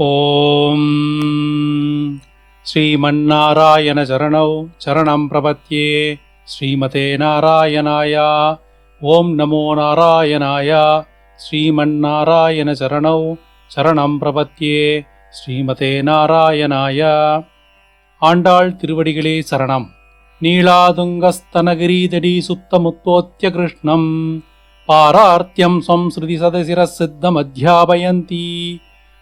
ఓం శ్రీమన్నారాయణ చరణౌ చరణం ప్రపత్యే శ్రీమతే నారాయణాయ. ఓం నమో నారాయణాయ. శ్రీమన్నారాయణ చరణౌ చరణం ప్రపత్యే శ్రీమతే నారాయణాయ. ఆండాళ్ తిరువడిகளே சரணம் నీళాదుంగస్తనగిరీదడీ సుప్తముత్తోత్యకృష్ణం పారార్త్యం సంసృతి సదశిరసిద్ధమధ్యాపయంతి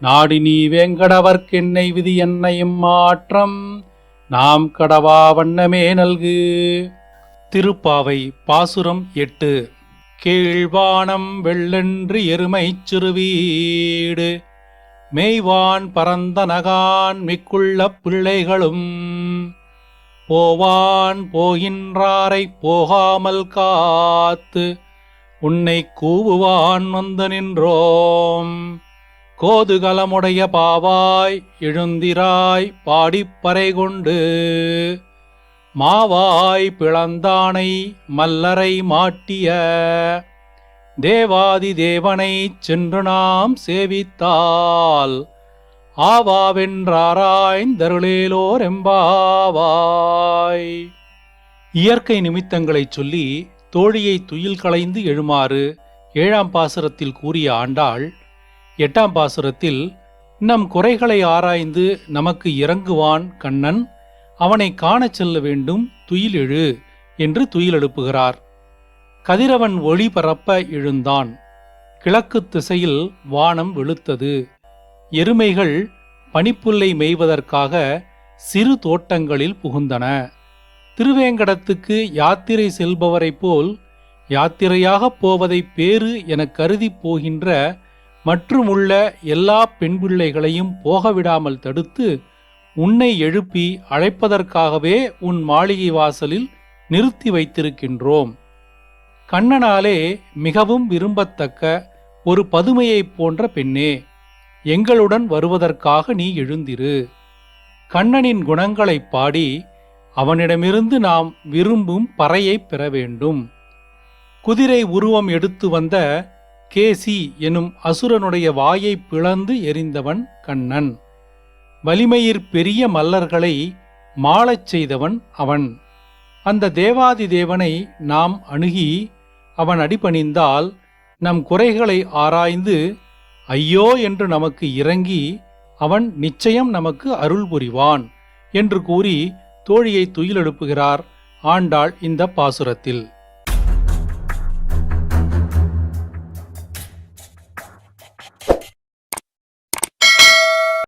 நாடி நீ வேங்கடவர்க்கென்னை விதி என்னையும் மாற்றம். நாம் கடவா வண்ணமே நல்கு. திருப்பாவை பாசுரம் எட்டு. கீழ்வானம் வெள்ளென்று எருமைச் சிறுவீடு. மெய்வான் பரந்த நகான் மிக்குள்ள பிள்ளைகளும். போவான் போகின்றாரைப் போகாமல் காத்து. உன்னை கூவுவான் வந்து நின்றோம். கோதுகலமுடைய பாவாய் எழுந்திராய் பாடிப்பறை கொண்டு மாவாய் பிளந்தானை மல்லரை மாட்டிய தேவாதி தேவனைச் சென்று நாம் சேவித்தால் ஆவாவென்றாராய்ந்தருளேலோர் எம்பாவாய். இயற்கை நிமித்தங்களைச் சொல்லி தோழியை துயில் களைந்து எழுமாறு ஏழாம் பாசுரத்தில் கூறிய ஆண்டாள் எட்டாம் பாசுரத்தில் நம் குறைகளை ஆராய்ந்து நமக்கு இறங்குவான் கண்ணன் அவனை காணச் செல்ல வேண்டும் துயில் எழு என்று துயில் எழுப்புகிறார். கதிரவன் ஒளி பரப்ப எழுந்தான். கிழக்கு திசையில் வானம் வெளுத்தது. எருமைகள் பனிப்புல்லை மேய்வதற்காக சிறு தோட்டங்களில் புகுந்தன. திருவேங்கடத்துக்கு யாத்திரை செல்பவரைப் போல் யாத்திரையாகப் போவதை பேறு என கருதி போகின்ற மற்றுமுள்ள எல்லா பெண் பிள்ளைகளையும் போகவிடாமல் தடுத்து உன்னை எழுப்பி அழைப்பதற்காகவே உன் மாளிகை வாசலில் நிறுத்தி வைத்திருக்கின்றோம். கண்ணனாலே மிகவும் விரும்பத்தக்க ஒரு பதுமையைப் போன்ற பெண்ணே எங்களுடன் வருவதற்காக நீ எழுந்திரு. கண்ணனின் குணங்களைப் பாடி அவனிடமிருந்து நாம் விரும்பும் பறையைப் பெற வேண்டும். குதிரை உருவம் எடுத்து வந்த கேசி எனும் அசுரனுடைய வாயை பிளந்து எரிந்தவன் கண்ணன். வலிமையிற் பெரிய மல்லர்களை மாளச் செய்தவன் அவன். அந்த தேவாதி தேவனை நாம் அணுகி அவன் அடிபணிந்தால் நம் குறைகளை ஆராய்ந்து ஐயோ என்று நமக்கு இறங்கி அவன் நிச்சயம் நமக்கு அருள் புரிவான் என்று கூறி தோழியை துயிலெழுப்புகிறார் ஆண்டாள் இந்த பாசுரத்தில்.